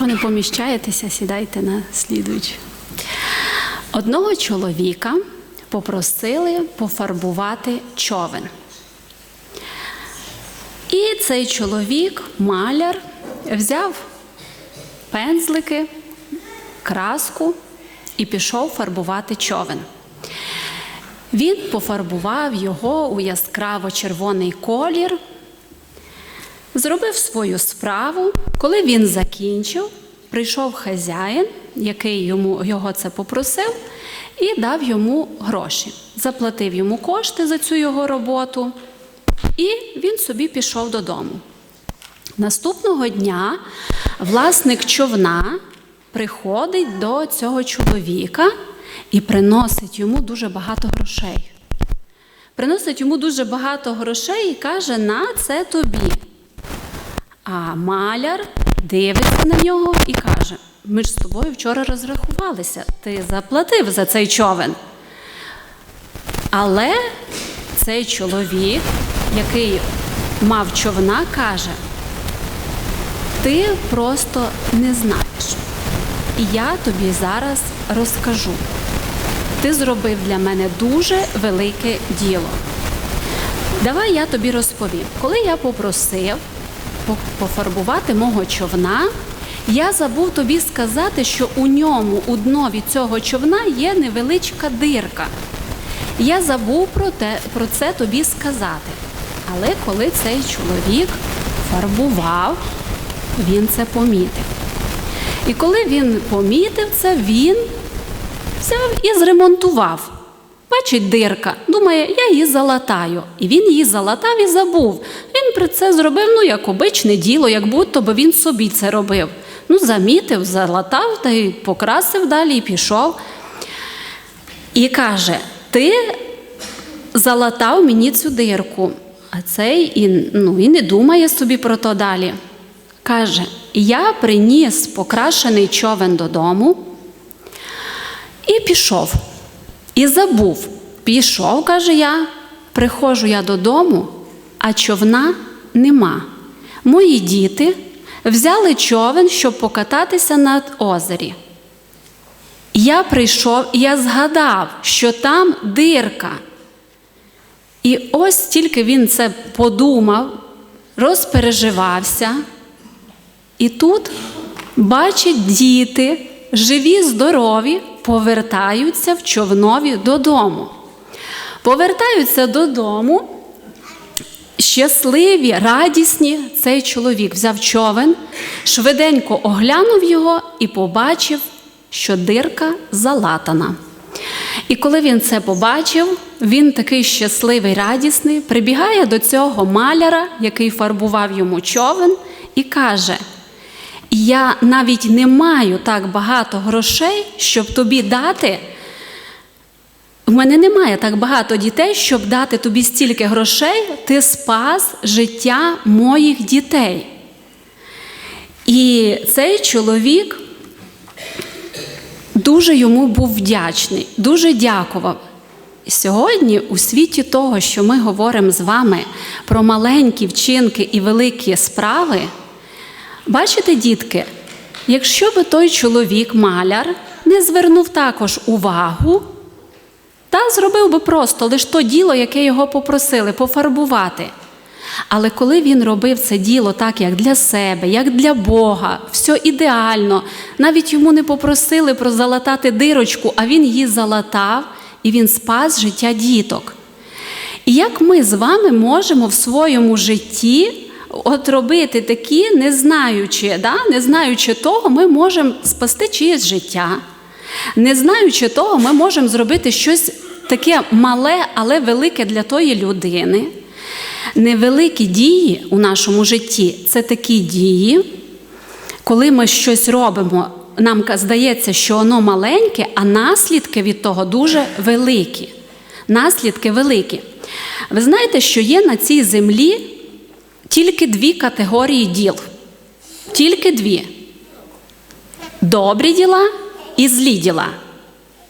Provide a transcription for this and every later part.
Якщо не поміщаєтеся, сідайте на слідуючу. Одного чоловіка попросили пофарбувати човен. І цей чоловік, маляр, взяв пензлики, краску і пішов фарбувати човен. Він пофарбував його у яскраво червоний колір, зробив свою справу. Коли він закінчив, прийшов хазяїн, який йому, його це попросив, і дав йому гроші. Заплатив йому кошти за цю його роботу, і він собі пішов додому. Наступного дня власник човна приходить до цього чоловіка і приносить йому дуже багато грошей. Приносить йому дуже багато грошей і каже: на це тобі. А маляр дивиться на нього і каже: ми ж з тобою вчора розрахувалися, ти заплатив за цей човен. Але цей чоловік, який мав човна, каже: ти просто не знаєш. І я тобі зараз розкажу. Ти зробив для мене дуже велике діло. Давай я тобі розповім. Коли я попросив по- пофарбувати мого човна, я забув тобі сказати, що у ньому, у днові цього човна є невеличка дирка. Я забув про, те, про це тобі сказати. Але коли цей чоловік фарбував, він це помітив. І коли він помітив це, він взяв і зремонтував. Бачить дирка, думає, я її залатаю. І він її залатав і забув. Він про це зробив, ну, як обичне діло, як будто би він собі це робив. Ну, замітив, залатав та й покрасив далі і пішов. І каже: Ти залатав мені цю дирку. А цей і, ну, і не думає собі про то далі. Каже: Я приніс покрашений човен додому і пішов. І забув. Пішов, каже я, приходжу я додому, а човна нема. Мої діти взяли човен, щоб покататися на озері. Я прийшов і я згадав, що там дирка. І ось тільки він це подумав, розпереживався. І тут бачить діти, живі, здорові, повертаються в човнові додому. Повертаються додому, щасливі, радісні. Цей чоловік взяв човен, швиденько оглянув його і побачив, що дирка залатана. І коли він це побачив, він такий щасливий, радісний, прибігає до цього маляра, який фарбував йому човен, і каже: Я навіть не маю так багато грошей, щоб тобі дати. В мене немає так багато дітей, щоб дати тобі стільки грошей, ти спас життя моїх дітей. І цей чоловік дуже йому був вдячний, дуже дякував. Сьогодні, у світі того, що ми говоримо з вами про маленькі вчинки і великі справи, бачите, дітки, якщо би той чоловік, маляр, не звернув також увагу, та зробив би просто лише то діло, яке його попросили пофарбувати. Але коли він робив це діло так, як для себе, як для Бога, все ідеально, навіть йому не попросили про залатати дирочку, а він її залатав і він спас життя діток. І як ми з вами можемо в своєму житті от робити такі, не знаючи, да? не знаючи того, ми можемо спасти чиєсь життя. Не знаючи того, ми можемо зробити щось таке мале, але велике для тої людини. Невеликі дії у нашому житті це такі дії, коли ми щось робимо, нам здається, що воно маленьке, а наслідки від того дуже великі. Наслідки великі. Ви знаєте, що є на цій землі тільки дві категорії діл. Тільки дві: добрі діла і злі діла.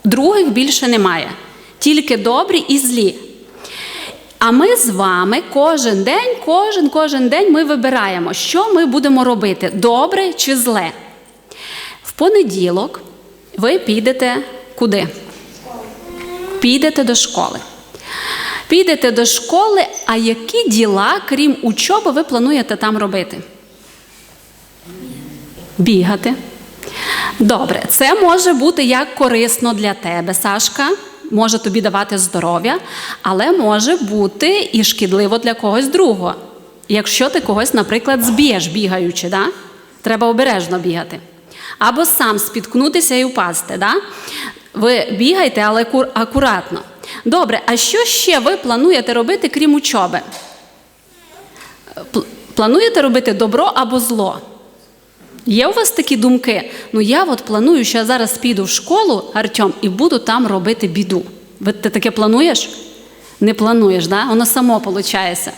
Других більше немає. Тільки добрі і злі. А ми з вами кожен день, кожен кожен день ми вибираємо, що ми будемо робити: добре чи зле. В понеділок ви підете куди? Підете до школи. Підете до школи, а які діла, крім учоби, ви плануєте там робити? Бігати. Добре, це може бути як корисно для тебе, Сашка, може тобі давати здоров'я, але може бути і шкідливо для когось другого. Якщо ти когось, наприклад, зб'єш бігаючи, да? треба обережно бігати. Або сам спіткнутися і впасти. Да? Ви бігайте, але акуратно. Добре, а що ще ви плануєте робити, крім учоби? Плануєте робити добро або зло? Є у вас такі думки? Ну я от планую, що я зараз піду в школу, Артем, і буду там робити біду. Ви ти таке плануєш? Не плануєш, да? Воно само виходить.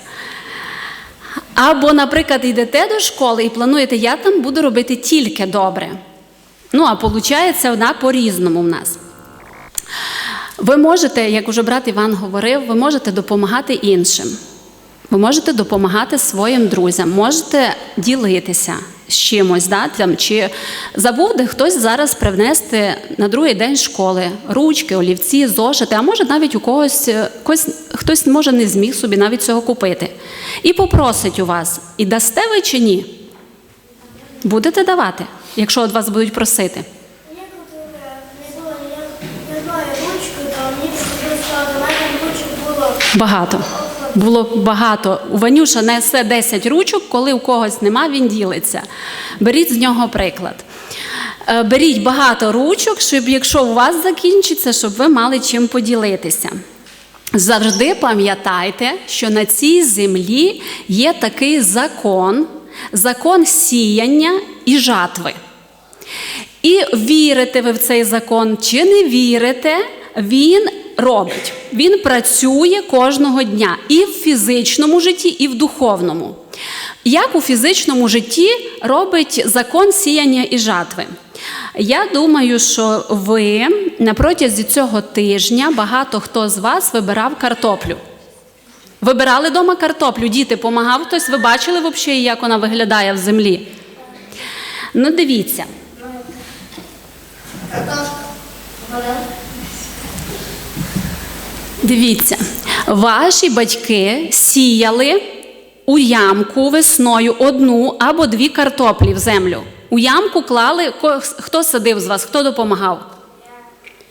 Або, наприклад, йдете до школи і плануєте, я там буду робити тільки добре. Ну, а виходить, вона по-різному в нас. Ви можете, як уже брат Іван говорив, ви можете допомагати іншим. Ви можете допомагати своїм друзям, можете ділитися з чимось, да, там, чи забув де хтось зараз привнести на другий день школи ручки, олівці, зошити, а може навіть у когось, е, когось хтось може не зміг собі навіть цього купити. І попросить у вас, і дасте ви чи ні? Будете давати, якщо від вас будуть просити. Е. Багато. Було багато. Ванюша несе 10 ручок, коли у когось нема, він ділиться. Беріть з нього приклад. Е, Беріть багато ручок, щоб якщо у вас закінчиться, щоб ви мали чим поділитися. Завжди пам'ятайте, що на цій землі є такий закон, закон сіяння і жатви. І вірите ви в цей закон чи не вірите, він робить. Він працює кожного дня і в фізичному житті, і в духовному. Як у фізичному житті робить закон сіяння і жатви? Я думаю, що ви на протязі цього тижня багато хто з вас вибирав картоплю. Вибирали вдома картоплю, діти помагав хтось, ви бачили взагалі, як вона виглядає в землі? Ну, дивіться. Дивіться, ваші батьки сіяли у ямку весною одну або дві картоплі в землю. У ямку клали, хто садив з вас, хто допомагав?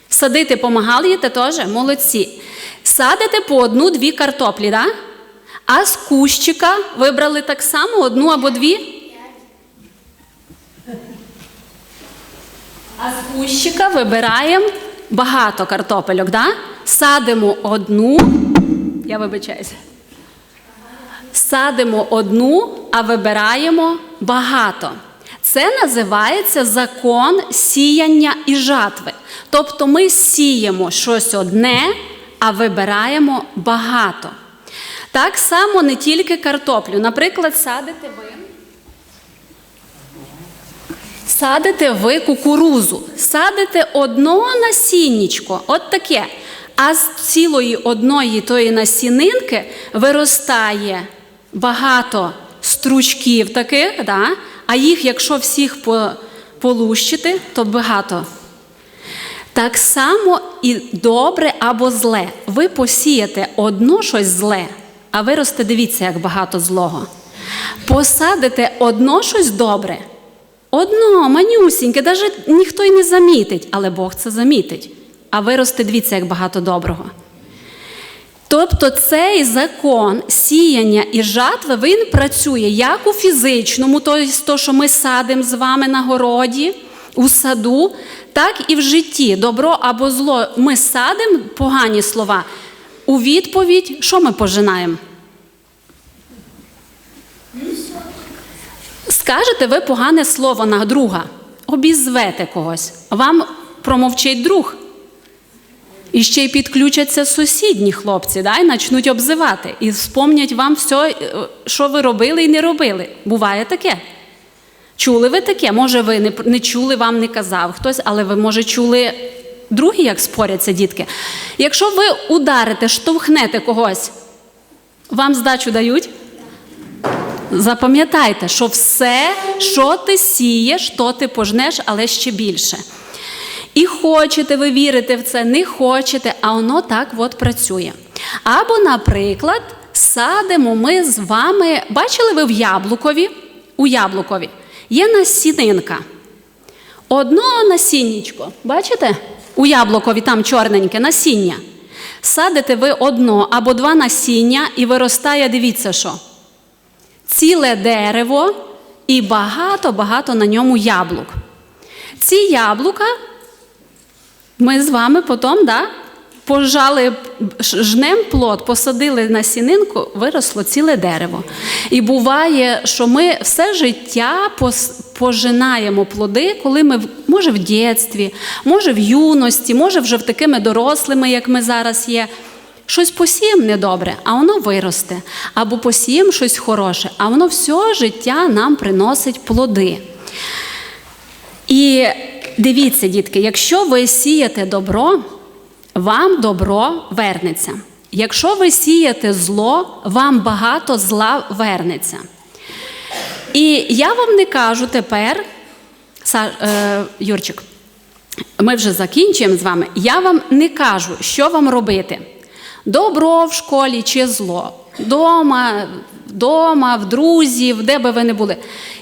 Садити помагали їте теж? Молодці. Садите по одну-дві картоплі, да? а з кущика вибрали так само одну або дві? А з кущика вибираємо багато картопельок, да? Садимо одну, я вибачаюся. Садимо одну, а вибираємо багато. Це називається закон сіяння і жатви. Тобто ми сіємо щось одне, а вибираємо багато. Так само не тільки картоплю. Наприклад, садите ви. Садите ви кукурузу, садите одно насіннячко, от таке. А з цілої одної тої насінинки виростає багато стручків таких, да? а їх, якщо всіх полущити, то багато. Так само і добре або зле. Ви посієте одно щось зле, а виросте, дивіться, як багато злого. Посадите одно щось добре, одно, манюсіньке, навіть ніхто й не замітить, але Бог це замітить. А виросте, дивіться, як багато доброго. Тобто цей закон сіяння і жатви він працює як у фізичному, тобто то, що ми садимо з вами на городі, у саду, так і в житті. Добро або зло ми садимо погані слова. У відповідь, що ми пожинаємо? Скажете ви погане слово на друга, обізвете когось, вам промовчить друг. І ще й підключаться сусідні хлопці, да, і почнуть обзивати. І вспомнять вам все, е, що ви робили і не робили. Буває таке. Чули ви таке? Може, ви не, не чули, вам не казав хтось, але ви, може, чули другі, як споряться дітки. Якщо ви ударите, штовхнете когось, вам здачу дають? Запам'ятайте, що все, що ти сієш, то ти пожнеш, але ще більше. І хочете ви вірите в це, не хочете, а воно так от працює. Або, наприклад, садимо ми з вами, бачили ви в яблукові? У яблукові є насінинка. Одно насіннячко, бачите? У яблукові там чорненьке насіння. Садите ви одно або два насіння і виростає, дивіться що. Ціле дерево і багато-багато на ньому яблук. Ці яблука ми з вами потім да, пожали жнем плод, посадили на сінинку, виросло ціле дерево. І буває, що ми все життя пожинаємо плоди, коли ми, може, в дєтстві, може, в юності, може, вже в такими дорослими, як ми зараз є. Щось посіємо недобре, а воно виросте. Або посіємо щось хороше, а воно все життя нам приносить плоди. І дивіться, дітки, якщо ви сієте добро, вам добро вернеться. Якщо ви сієте зло, вам багато зла вернеться. І я вам не кажу тепер, е, Юрчик, ми вже закінчуємо з вами. Я вам не кажу, що вам робити: добро в школі чи зло, дома, дома, в друзів, де би ви не були.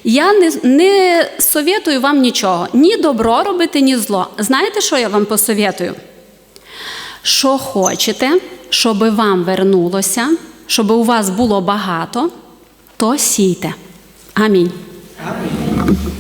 Я не, не совєтую вам нічого. Ні добро робити, ні зло. Знаєте, що я вам посовєтую? Що хочете, щоб вам вернулося, щоб у вас було багато, то сійте. Амінь. Амінь.